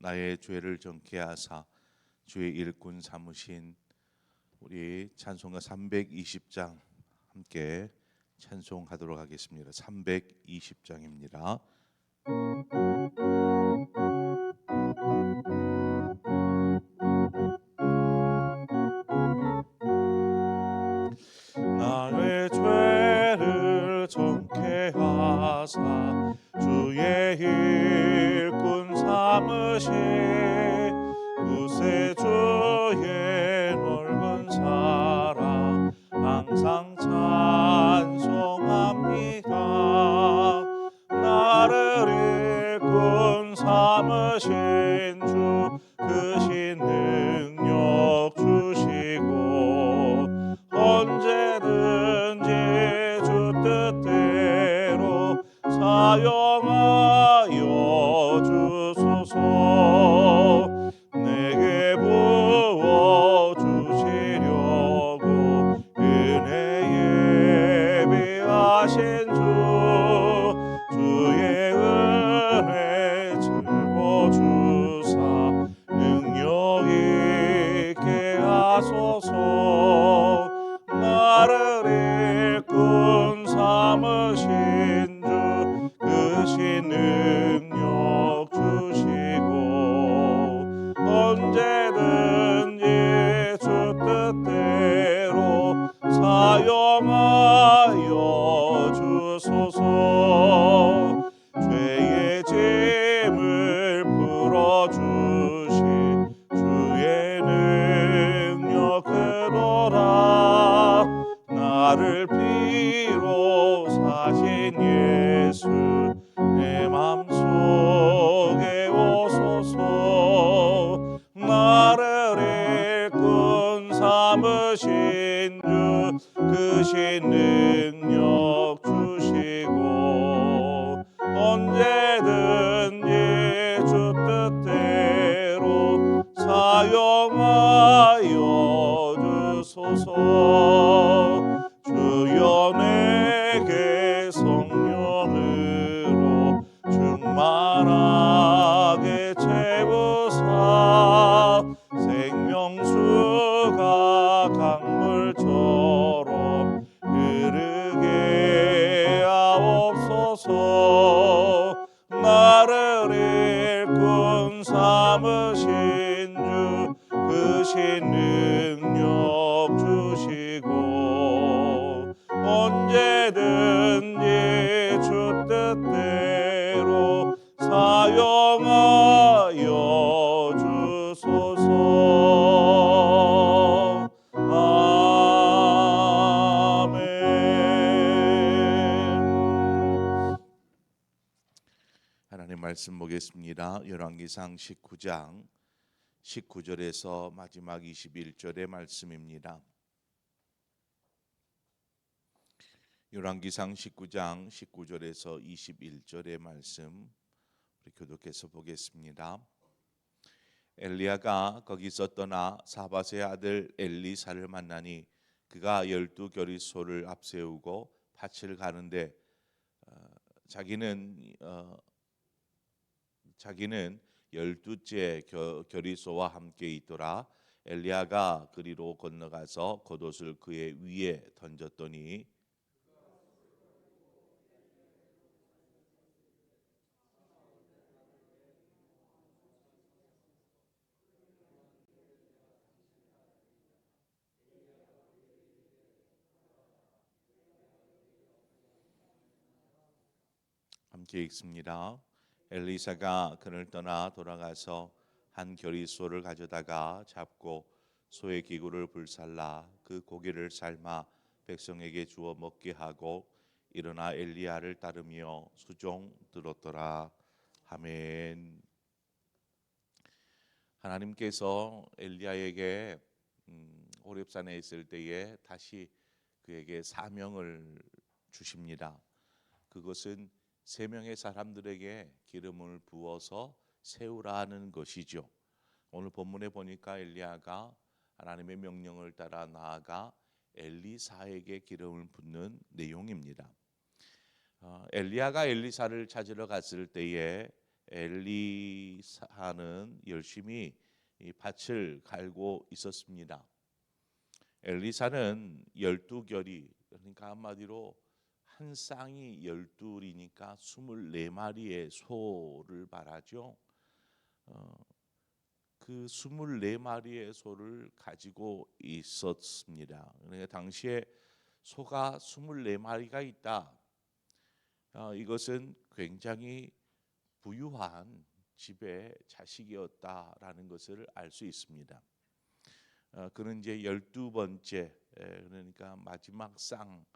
나의 죄를 정케 하사 주의 일꾼 삼으신 우리 찬송가 320장 함께 찬송하도록 하겠습니다. 320장입니다. 나의 죄를 정케 하사 주의 일꾼 삼으신 구세주의 넓은 사랑 항상 찬송합니다. 나를 일꾼 삼으신 주 크신 능력 주시고 언제든지 주 뜻대로 사용하여 보겠습니다. 열왕기상 19장 19절에서 마지막 21절의 말씀입니다. 열왕기상 19장 19절에서 21절의 말씀 우리 교독해서 보겠습니다. 엘리야가 거기서 떠나 사바세의 아들 엘리사를 만나니 그가 열두 결의소를 앞세우고 밭을 가는데 어, 자기는 어, 자기는 열두째 결의소와 함께 있더라 엘리야가 그리로 건너가서 겉옷을 그의 위에 던졌더니 함께 읽습니다. 엘리사가 그를 떠나 돌아가서 한 결의소를 가져다가 잡고 소의 기구를 불살라 그 고기를 삶아 백성에게 주어 먹게 하고 일어나 엘리야를 따르며 수종 들었더라. 아멘. 하나님께서 엘리야에게 음, 호렙산에 있을 때에 다시 그에게 사명을 주십니다. 그것은 세 명의 사람들에게 기름을 부어서 세우라는 것이죠. 오늘 본문에 보니까 엘리야가 하나님의 명령을 따라 나아가 엘리사에게 기름을 붓는 내용입니다. 어, 엘리야가 엘리사를 찾으러 갔을 때에 엘리사는 열심히 이 밭을 갈고 있었습니다. 엘리사는 열두 결이 그러니까 한마디로 한 쌍이 열둘이니까 스물네 마리의 소를 말하죠. 어, 그 스물네 마리의 소를 가지고 있었습니다. 그러니까 당시에 소가 스물네 마리가 있다. 어, 이것은 굉장히 부유한 집의 자식이었다라는 것을 알 수 있습니다. 어, 그는 이제 열두 번째 에, 그러니까 마지막 쌍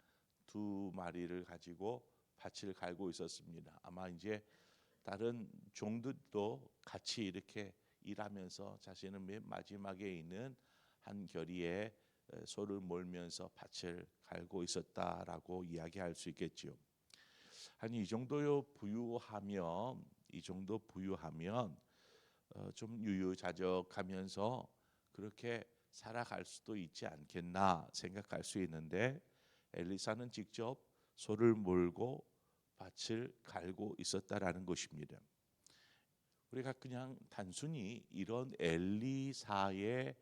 두 마리를 가지고 밭을 갈고 있었습니다. 아마 이제 다른 종들도 같이 이렇게 일하면서 자신은 맨 마지막에 있는 한 결의에 에, 소를 몰면서 밭을 갈고 있었다라고 이야기할 수 있겠지요. 아니 이 정도요 부유하면 이 정도 부유하면 어, 좀 유유자적하면서 그렇게 살아갈 수도 있지 않겠나 생각할 수 있는데 엘리사는 직접 소를 몰고 밭을 갈고 있었다라는 것입니다. 우리가 그냥 단순히 이런 엘리사의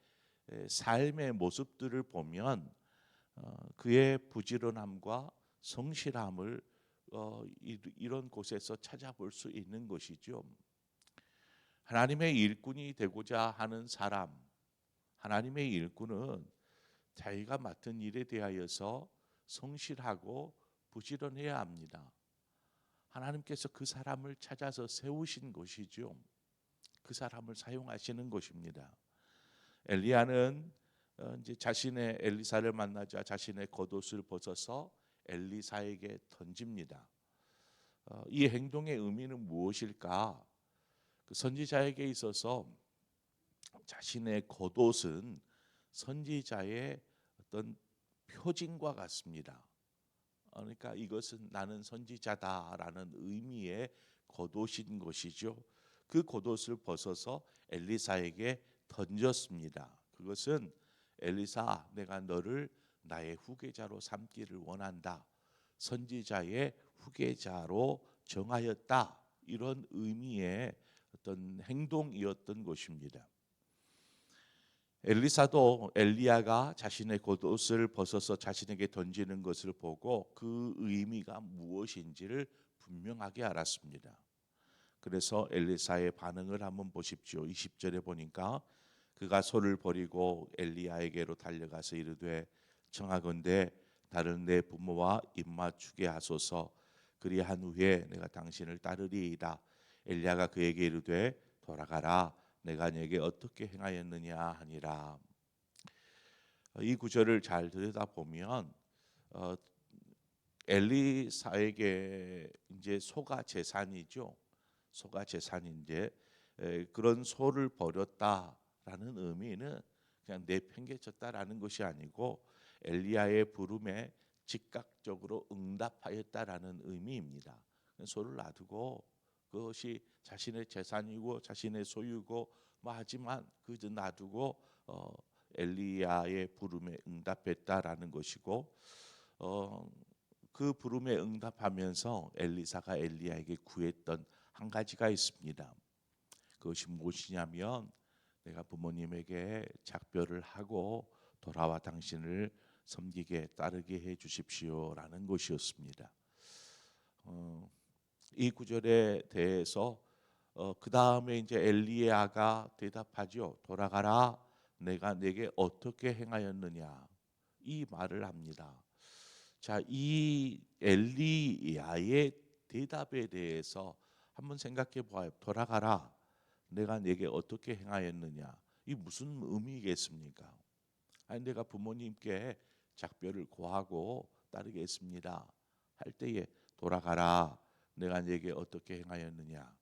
에, 삶의 모습들을 보면 어, 그의 부지런함과 성실함을 어, 이, 이런 곳에서 찾아볼 수 있는 것이죠. 하나님의 일꾼이 되고자 하는 사람, 하나님의 일꾼은 자기가 맡은 일에 대하여서 성실하고 부지런해야 합니다. 하나님께서 그 사람을 찾아서 세우신 것이죠. 그 사람을 사용하시는 것입니다. 엘리야는 어, 이제 자신의 엘리사를 만나자 자신의 겉옷을 벗어서 엘리사에게 던집니다. 어, 이 행동의 의미는 무엇일까? 그 선지자에게 있어서 자신의 겉옷은 선지자의 어떤 표징과 같습니다. 어, 그러니까 이것은 나는 선지자다라는 의미의 겉옷인 것이죠. 그 겉옷을 벗어서 엘리사에게 던졌습니다. 그것은 엘리사, 내가 너를 나의 후계자로 삼기를 원한다. 선지자의 후계자로 정하였다. 이런 의미의 어떤 행동이었던 것입니다. 엘리사도 엘리야가 자신의 겉옷을 벗어서 자신에게 던지는 것을 보고 그 의미가 무엇인지를 분명하게 알았습니다. 그래서 엘리사의 반응을 한번 보십시오. 20절에 보니까 그가 소를 버리고 엘리야에게로 달려가서 이르되 청하건대 다른 내 부모와 입맞추게 하소서 그리한 후에 내가 당신을 따르리이다. 엘리야가 그에게 이르되 돌아가라 내가 네게 어떻게 행하였느냐 하니라. 이 구절을 잘 들여다 보면 어, 엘리사에게 이제 소가 재산이죠. 소가 재산인데 에, 그런 소를 버렸다라는 의미는 그냥 내팽개쳤다라는 것이 아니고 엘리야의 부름에 즉각적으로 응답하였다라는 의미입니다. 소를 놔두고 그것이 자신의 재산이고 자신의 소유고 뭐 하지만 그저 놔두고 어, 엘리야의 부름에 응답했다라는 것이고 어, 그 부름에 응답하면서 엘리사가 엘리야에게 구했던 한 가지가 있습니다. 그것이 무엇이냐면 내가 부모님에게 작별을 하고 돌아와 당신을 섬기게 따르게 해 주십시오라는 것이었습니다. 어, 이 구절에 대해서 어, 그 다음에 이제 엘리야가 대답하죠. 돌아가라. 내가 내게 어떻게 행하였느냐 이 말을 합니다. 자, 이 엘리야의 대답에 대해서 한번 생각해 보아요. 돌아가라. 내가 내게 어떻게 행하였느냐. 이 무슨 의미겠습니까? 아니 내가 부모님께 작별을 고하고 따르겠습니다. 할 때에 돌아가라. 내가 내게 어떻게 행하였느냐.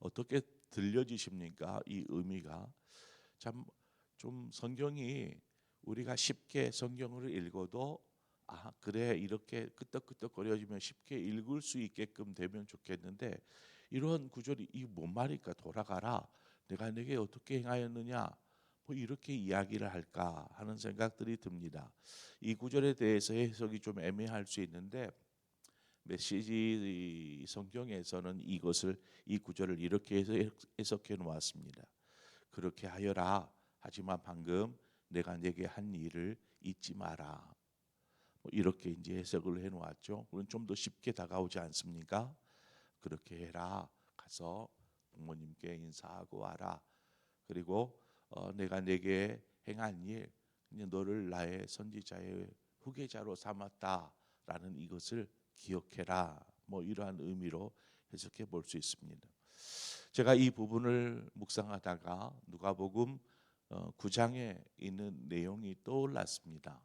어떻게 들려지십니까? 이 의미가 참 좀 성경이 우리가 쉽게 성경을 읽어도 아 그래 이렇게 끄떡끄떡거려지면 쉽게 읽을 수 있게끔 되면 좋겠는데 이런 구절이 이 뭔 말일까 돌아가라 내가 내게 어떻게 행하였느냐 뭐 이렇게 이야기를 할까 하는 생각들이 듭니다. 이 구절에 대해서 해석이 좀 애매할 수 있는데 메시지 성경에서는 이것을 이 구절을 이렇게 해석해 놓았습니다. 그렇게 하여라. 하지만 방금 내가 내게 한 일을 잊지 마라. 뭐 이렇게 이제 해석을 해 놓았죠. 그건 좀더 쉽게 다가오지 않습니까? 그렇게 해라. 가서 부모님께 인사하고 와라. 그리고 어, 내가 내게 행한 일, 너를 나의 선지자의 후계자로 삼았다라는 이것을 기억해라. 뭐 이러한 의미로 해석해 볼 수 있습니다. 제가 이 부분을 묵상하다가 누가복음 9장에 어, 있는 내용이 떠올랐습니다.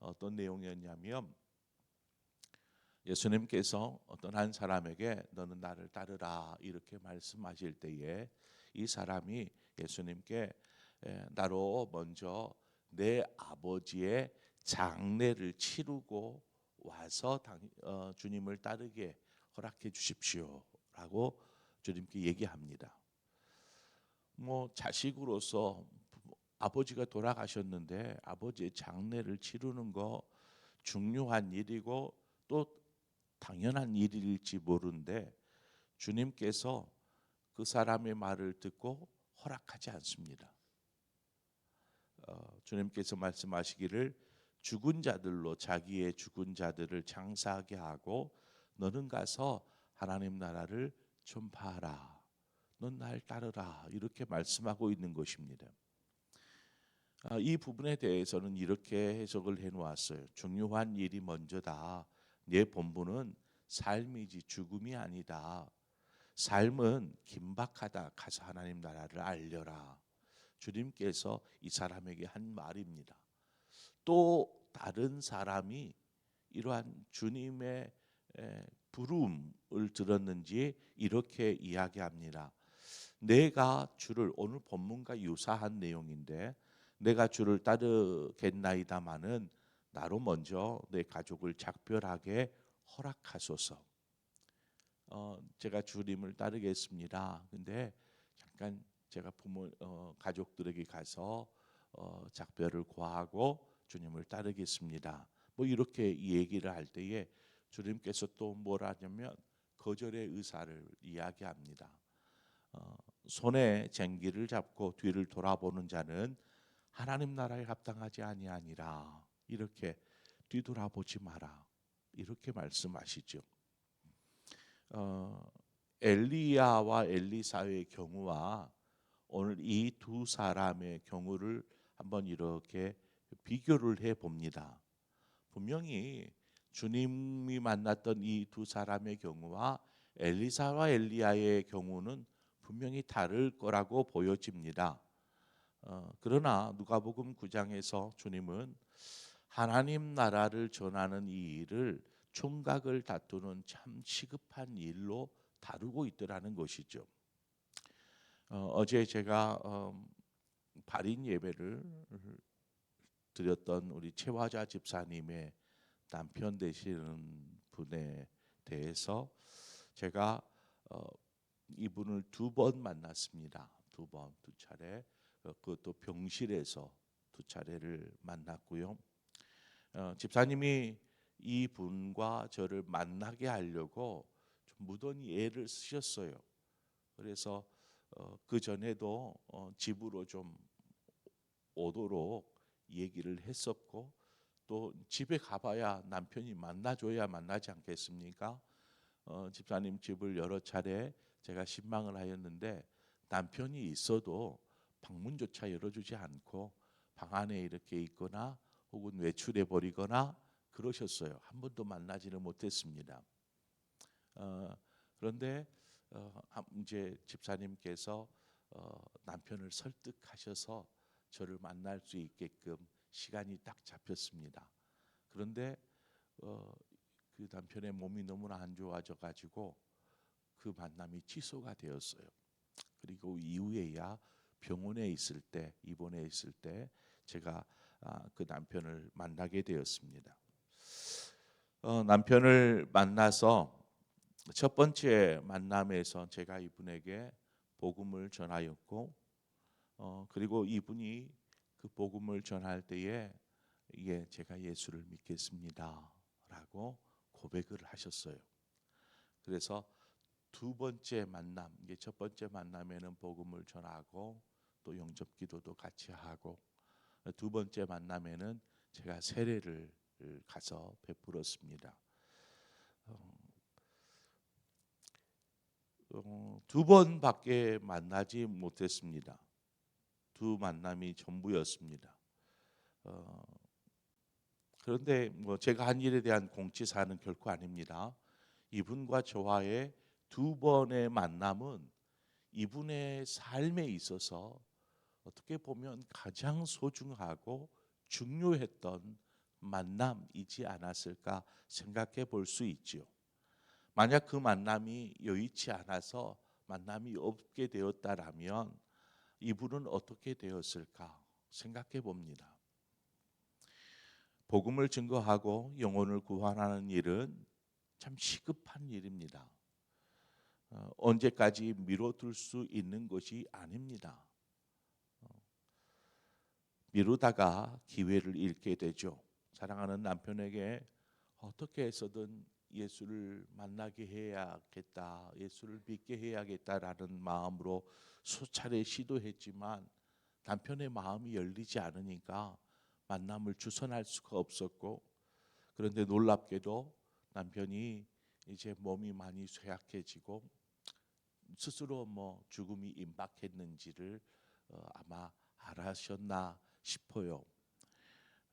어떤 내용이었냐면 예수님께서 어떤 한 사람에게 너는 나를 따르라 이렇게 말씀하실 때에 이 사람이 예수님께 나로 먼저 내 아버지의 장례를 치르고 와서 어, 주님을 따르게 허락해 주십시오라고 주님께 얘기합니다. 뭐 자식으로서 아버지가 돌아가셨는데 아버지의 장례를 치르는 거 중요한 일이고 또 당연한 일일지 모르는데 주님께서 그 사람의 말을 듣고 허락하지 않습니다. 어, 주님께서 말씀하시기를 죽은 자들로 자기의 죽은 자들을 장사하게 하고 너는 가서 하나님 나라를 전파하라. 넌 날 따르라. 이렇게 말씀하고 있는 것입니다. 아, 이 부분에 대해서는 이렇게 해석을 해 놓았어요. 중요한 일이 먼저다. 내 본분은 삶이지 죽음이 아니다. 삶은 긴박하다. 가서 하나님 나라를 알려라. 주님께서 이 사람에게 한 말입니다. 또 다른 사람이 이러한 주님의 부름을 들었는지 이렇게 이야기합니다. 내가 주를 오늘 본문과 유사한 내용인데 내가 주를 따르겠나이다마는 나로 먼저 내 가족을 작별하게 허락하소서. 어, 제가 주님을 따르겠습니다. 근데 잠깐 제가 부모 어, 가족들에게 가서 어, 작별을 구하고 주님을 따르겠습니다. 뭐 이렇게 얘기를 할 때에 주님께서 또 뭐라냐면 거절의 의사를 이야기합니다. 어, 손에 쟁기를 잡고 뒤를 돌아보는 자는 하나님 나라에 합당하지 아니하니라 이렇게 뒤돌아보지 마라 이렇게 말씀하시죠. 어, 엘리야와 엘리사의 경우와 오늘 이 두 사람의 경우를 한번 이렇게 비교를 해 봅니다. 분명히 주님이 만났던 이 두 사람의 경우와 엘리사와 엘리야의 경우는 분명히 다를 거라고 보여집니다. 어, 그러나 누가복음 9장에서 주님은 하나님 나라를 전하는 이 일을 총각을 다투는 참 시급한 일로 다루고 있더라는 것이죠. 어, 제 제가 어, 발인 예배를 드렸던 우리 최화자 집사님의 남편 되시는 분에 대해서 제가 어, 이분을 두 번 만났습니다. 두 번, 두 차례. 어, 그것도 병실에서 두 차례를 만났고요. 어, 집사님이 이 분과 저를 만나게 하려고 좀 무던히 애를 쓰셨어요. 그래서 어, 그 전에도 어, 집으로 좀 오도록 얘기를 했었고 또 집에 가봐야 남편이 만나줘야 만나지 않겠습니까? 어, 집사님 집을 여러 차례 제가 신망을 하였는데 남편이 있어도 방문조차 열어주지 않고 방 안에 이렇게 있거나 혹은 외출해 버리거나 그러셨어요. 한 번도 만나지는 못했습니다. 어, 그런데 어, 한- 이제 집사님께서 어, 남편을 설득하셔서 저를 만날 수 있게끔 시간이 딱 잡혔습니다. 그런데 어, 그 남편의 몸이 너무나 안 좋아져 가지고 그 만남이 취소가 되었어요. 그리고 이후에야 병원에 있을 때 입원해 있을 때 제가 아, 그 남편을 만나게 되었습니다. 어, 남편을 만나서 첫 번째 만남에서 제가 이분에게 복음을 전하였고 어, 그리고 이분이 그 복음을 전할 때에 이게 제가 예수를 믿겠습니다라고 고백을 하셨어요. 그래서 두 번째 만남, 이게 첫 번째 만남에는 복음을 전하고 또 영접 기도도 같이 하고 두 번째 만남에는 제가 세례를 가서 베풀었습니다. 어, 두 번밖에 만나지 못했습니다. 두 만남이 전부였습니다. 어, 그런데 뭐 제가 한 일에 대한 공치사는 결코 아닙니다. 이분과 저와의 두 번의 만남은 이분의 삶에 있어서 어떻게 보면 가장 소중하고 중요했던 만남이지 않았을까 생각해 볼 수 있지요. 만약 그 만남이 여의치 않아서 만남이 없게 되었다라면 이분은 어떻게 되었을까 생각해 봅니다. 복음을 증거하고 영혼을 구원하는 일은 참 시급한 일입니다. 어, 언제까지 미뤄둘 수 있는 것이 아닙니다. 어, 미루다가 기회를 잃게 되죠. 사랑하는 남편에게 어떻게 해서든 예수를 만나게 해야겠다, 예수를 믿게 해야겠다라는 마음으로 수차례 시도했지만 남편의 마음이 열리지 않으니까 만남을 주선할 수가 없었고 그런데 놀랍게도 남편이 이제 몸이 많이 쇠약해지고 스스로 뭐 죽음이 임박했는지를 어, 아마 알아셨나 싶어요.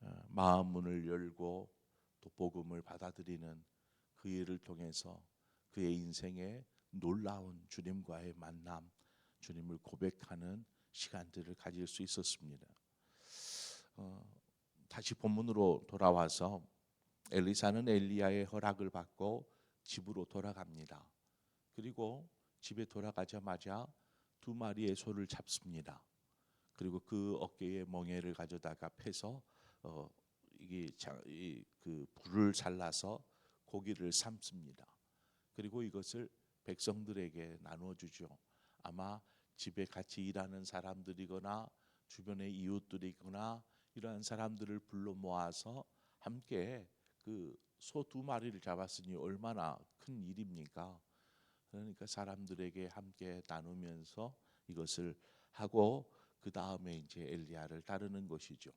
어, 마음 문을 열고 또 복음을 받아들이는 그 일을 통해서 그의 인생에 놀라운 주님과의 만남, 주님을 고백하는 시간들을 가질 수 있었습니다. 어, 다시 본문으로 돌아와서 엘리사는 엘리야의 허락을 받고 집으로 돌아갑니다. 그리고 집에 돌아가자마자 두 마리의 소를 잡습니다. 그리고 그 어깨에 멍에를 가져다가 패서 어, 이게 자, 이, 그 불을 잘라서 고기를 삶습니다. 그리고 이것을 백성들에게 나누어 주죠. 아마 집에 같이 일하는 사람들이거나 주변의 이웃들이거나 이러한 사람들을 불러 모아서 함께 그 소 두 마리를 잡았으니 얼마나 큰 일입니까? 그러니까 사람들에게 함께 나누면서 이것을 하고 그 다음에 이제 엘리야를 따르는 것이죠.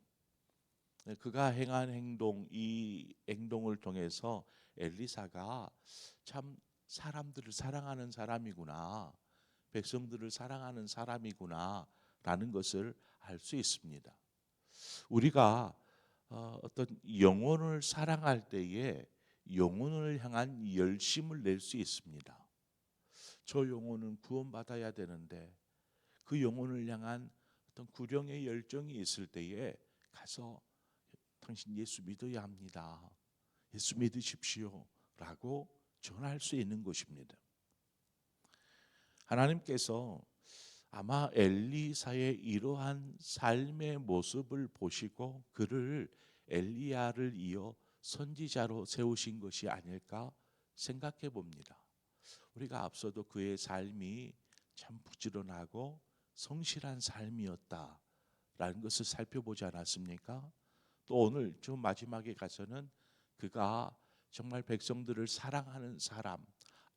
네, 그가 행한 행동 이 행동을 통해서 엘리사가 참 사람들을 사랑하는 사람이구나 백성들을 사랑하는 사람이구나라는 것을 알 수 있습니다. 우리가 어, 어떤 영혼을 사랑할 때에 영혼을 향한 열심을 낼 수 있습니다. 저 영혼은 구원받아야 되는데 그 영혼을 향한 어떤 구령의 열정이 있을 때에 가서 당신 예수 믿어야 합니다. 예수 믿으십시오 라고 전할 수 있는 것입니다. 하나님께서 아마 엘리사의 이러한 삶의 모습을 보시고 그를 엘리야를 이어 선지자로 세우신 것이 아닐까 생각해 봅니다. 우리가 앞서도 그의 삶이 참 부지런하고 성실한 삶이었다라는 것을 살펴보지 않았습니까? 또 오늘 좀 마지막에 가서는 그가 정말 백성들을 사랑하는 사람,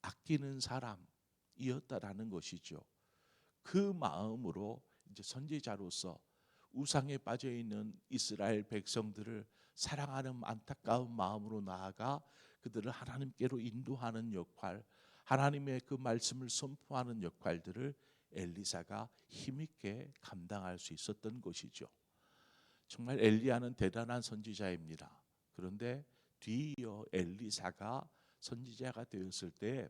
아끼는 사람이었다라는 것이죠. 그 마음으로 이제 선지자로서 우상에 빠져 있는 이스라엘 백성들을 사랑하는 안타까운 마음으로 나아가 그들을 하나님께로 인도하는 역할, 하나님의 그 말씀을 선포하는 역할들을 엘리사가 힘있게 감당할 수 있었던 것이죠. 정말 엘리야는 대단한 선지자입니다. 그런데 뒤이어 엘리사가 선지자가 되었을 때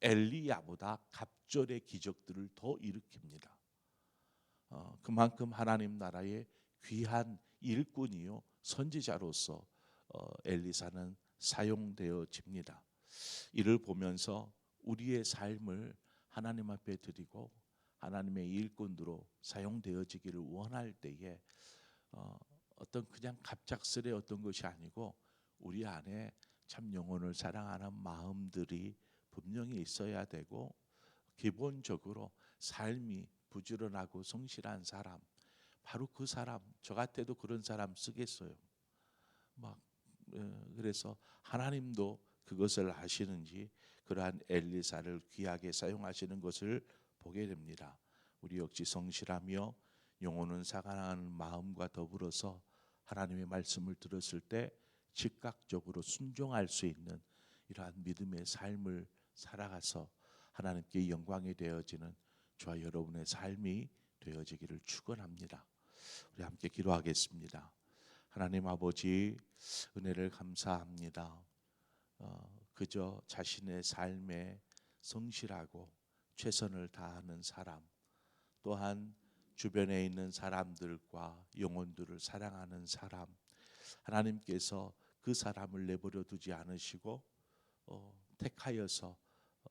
엘리야보다 갑절의 기적들을 더 일으킵니다. 어, 그만큼 하나님 나라의 귀한 일꾼이요 선지자로서 어, 엘리사는 사용되어집니다. 이를 보면서 우리의 삶을 하나님 앞에 드리고 하나님의 일꾼으로 사용되어지기를 원할 때에 어, 어떤 그냥 갑작스레 어떤 것이 아니고 우리 안에 참 영혼을 사랑하는 마음들이 분명히 있어야 되고 기본적으로 삶이 부지런하고 성실한 사람 바로 그 사람 저 같아도 그런 사람 쓰겠어요. 막 어, 그래서 하나님도 그것을 아시는지 그러한 엘리사를 귀하게 사용하시는 것을 보게 됩니다. 우리 역시 성실하며 영혼은 사랑하는 마음과 더불어서 하나님의 말씀을 들었을 때 즉각적으로 순종할 수 있는 이러한 믿음의 삶을 살아가서 하나님께 영광이 되어지는 저와 여러분의 삶이 되어지기를 축원합니다. 우리 함께 기도하겠습니다. 하나님 아버지 은혜를 감사합니다. 어, 그저 자신의 삶에 성실하고 최선을 다하는 사람, 또한 주변에 있는 사람들과 영혼들을 사랑하는 사람, 하나님께서 그 사람을 내버려 두지 않으시고 어, 택하여서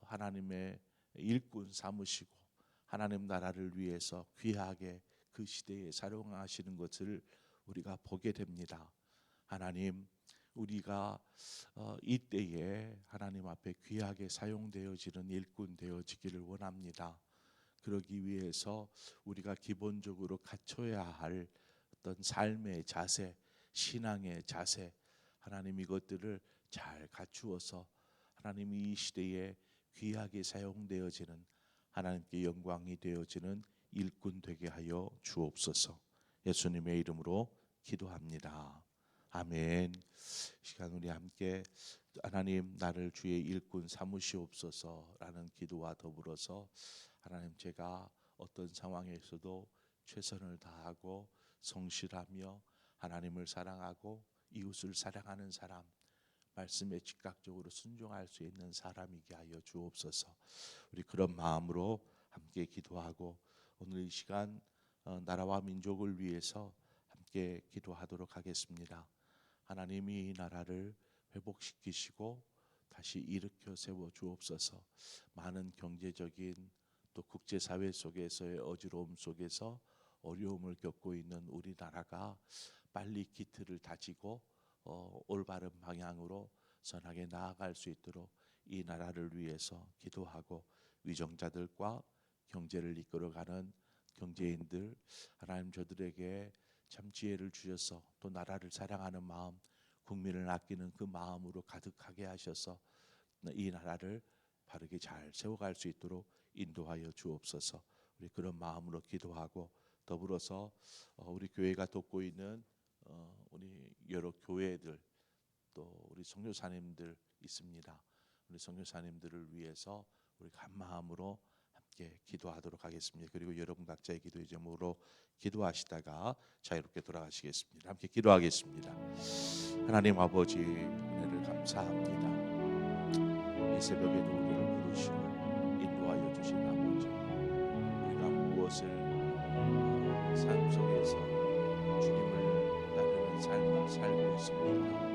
하나님의 일꾼 삼으시고 하나님 나라를 위해서 귀하게 그 시대에 사용하시는 것을 우리가 보게 됩니다. 하나님 우리가 어, 이때에 하나님 앞에 귀하게 사용되어지는 일꾼 되어지기를 원합니다. 그러기 위해서 우리가 기본적으로 갖춰야 할 어떤 삶의 자세, 신앙의 자세, 하나님 이것들을 잘 갖추어서 하나님 이 시대에 귀하게 사용되어지는 하나님께 영광이 되어지는 일꾼 되게 하여 주옵소서. 예수님의 이름으로 기도합니다. 아멘. 시간 우리 함께 하나님 나를 주의 일꾼 삼으시옵소서라는 기도와 더불어서 하나님 제가 어떤 상황에서도 최선을 다하고 성실하며 하나님을 사랑하고 이웃을 사랑하는 사람 말씀에 즉각적으로 순종할 수 있는 사람이게 하여 주옵소서. 우리 그런 마음으로 함께 기도하고 오늘 이 시간 어, 나라와 민족을 위해서 함께 기도하도록 하겠습니다. 하나님이 이 나라를 회복시키시고 다시 일으켜 세워 주옵소서. 많은 경제적인 또 국제 사회 속에서의 어지러움 속에서 어려움을 겪고 있는 우리나라가 빨리 기틀을 다지고 어, 올바른 방향으로 선하게 나아갈 수 있도록 이 나라를 위해서 기도하고 위정자들과 경제를 이끌어가는 경제인들 하나님 저들에게 참 지혜를 주셔서 또 나라를 사랑하는 마음 국민을 아끼는 그 마음으로 가득하게 하셔서 이 나라를 바르게 잘 세워갈 수 있도록 인도하여 주옵소서. 우리 그런 마음으로 기도하고 더불어서 어, 우리 교회가 돕고 있는 어, 우리 여러 교회들 또 우리 성교사님들 있습니다. 우리 성교사님들을 위해서 우리 간 마음으로 함께 기도하도록 하겠습니다. 그리고 여러분 각자의 기도의 제목으로 기도하시다가 자유롭게 돌아가시겠습니다. 함께 기도하겠습니다. 하나님 아버지 은혜를 감사합니다. 이 새벽에도 우리를 부르시고 주신 아버지 우리가 무엇을 삶 속에서 주님을 따르는 삶을 살고 있습니까?